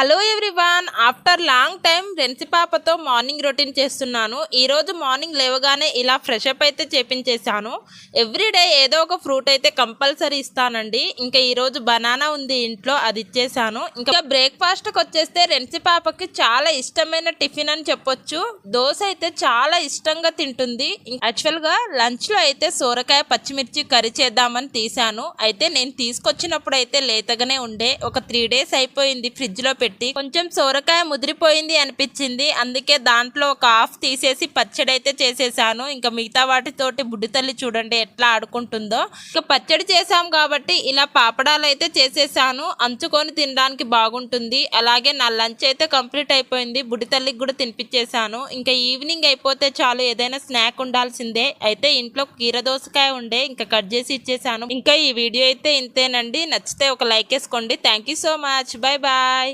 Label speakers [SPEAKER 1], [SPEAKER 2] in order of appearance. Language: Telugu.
[SPEAKER 1] Hello everyone after long time రెన్సి పాపతో మార్నింగ్ రొటీన్ చేస్తున్నాను. ఈరోజు మార్నింగ్ లేవగానే ఇలా ఫ్రెష్ అప్ అయితే చేపించేశాను. ఎవ్రీడే ఏదో ఒక ఫ్రూట్ అయితే కంపల్సరీ ఇస్తానండి. ఇంకా ఈరోజు బనానా ఉంది ఇంట్లో అది ఇచ్చేసాను ఇంకా బ్రేక్ఫాస్ట్కి వచ్చేస్తే రెన్సి పాపకి చాలా ఇష్టమైన టిఫిన్ అని చెప్పొచ్చు. దోశ అయితే చాలా ఇష్టంగా తింటుంది. యాక్చువల్గా లంచ్లో అయితే సోరకాయ పచ్చిమిర్చి కర్రీ చేద్దామని తీసాను అయితే నేను తీసుకొచ్చినప్పుడు అయితే లేతగానే ఉండే. ఒక త్రీ డేస్ అయిపోయింది ఫ్రిడ్జ్లో పెట్టి పెట్టి కొంచెం సోరకాయ ముదిరిపోయింది అనిపించింది. అందుకే దాంట్లో ఒక హాఫ్ తీసేసి పచ్చడి అయితే చేసేసాను. ఇంకా మిగతా వాటితోటి బుడ్డి తల్లి చూడండి ఎట్లా ఆడుకుంటుందో. ఇంకా పచ్చడి చేసాం కాబట్టి ఇలా పాపడాలు అయితే చేసేసాను. అంచుకొని తినడానికి బాగుంటుంది. అలాగే నా లంచ్ అయితే కంప్లీట్ అయిపోయింది. బుడ్డి తల్లికి కూడా తినిపించేశాను. ఇంకా ఈవినింగ్ అయిపోతే చాలు ఏదైనా స్నాక్ ఉండాల్సిందే. అయితే ఇంట్లో కీర దోసకాయ ఉండే ఇంకా కట్ చేసి ఇచ్చేసాను ఇంకా ఈ వీడియో అయితే ఇంతేనండి. నచ్చితే ఒక లైక్ వేసుకోండి. Thank you so much. Bye bye.